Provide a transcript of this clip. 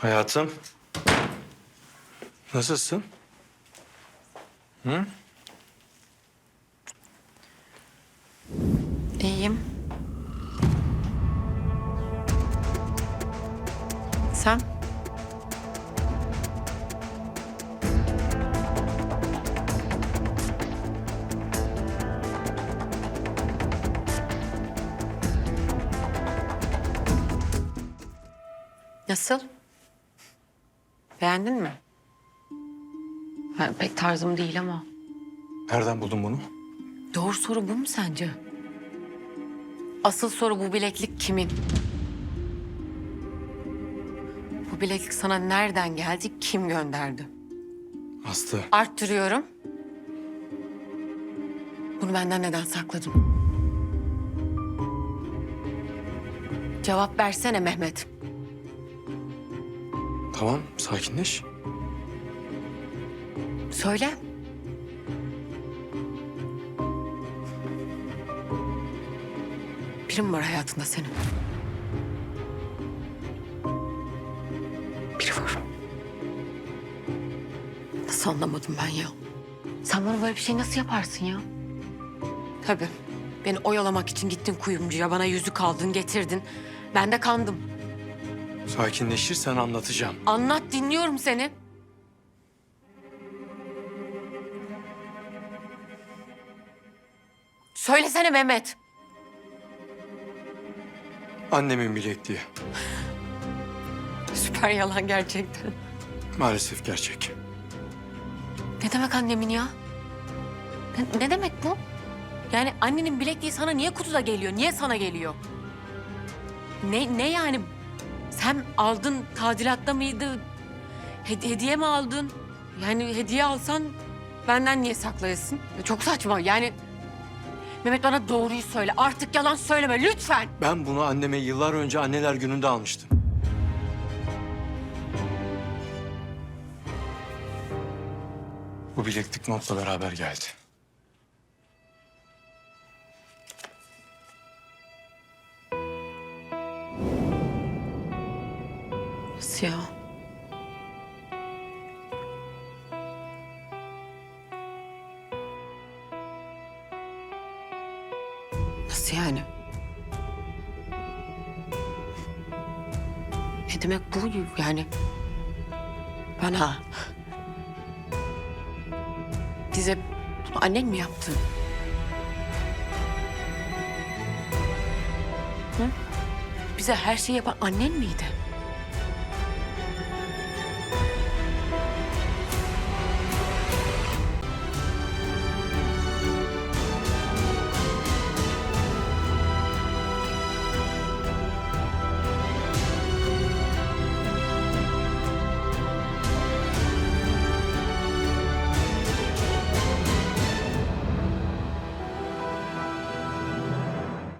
Hayatım. Nasılsın? Hı? İyiyim. Sen? Nasıl? Beğendin mi? Ha, pek tarzım değil ama. Nereden buldun bunu? Doğru soru bu mu sence? Asıl soru bu bileklik kimin? Bu bileklik sana nereden geldi, kim gönderdi? Aslı. Arttırıyorum. Bunu benden neden sakladın? Cevap versene Mehmet. Tamam sakinleş. Söyle. Biri mi var hayatında senin? Biri var. Nasıl anlamadım ben ya? Sen bana böyle bir şey nasıl yaparsın ya? Tabii. Beni oyalamak için gittin kuyumcuya, bana yüzük aldın, getirdin. Ben de kandım. Sakinleşirsen anlatacağım. Anlat, dinliyorum seni. Söylesene Mehmet. Annemin bilekliği. Süper yalan gerçekten. Maalesef gerçek. Ne demek annemin ya? Ne, ne demek bu? Yani annenin bilekliği sana niye kutuda geliyor? Niye sana geliyor? Ne, ne yani? Sen aldın, tadilatta mıydı? Hed- hediye mi aldın? Yani hediye alsan benden niye saklayasın? Ya Çok saçma yani. Mehmet bana doğruyu söyle. Artık yalan söyleme lütfen. Ben bunu anneme yıllar önce anneler gününde almıştım. Bu bileklik notla beraber geldi. Nasıl ya? Nasıl yani? Ne demek bu yani? Bana. Bize bunu annen mi yaptı? Hı? Bize her şeyi yapan annen miydi?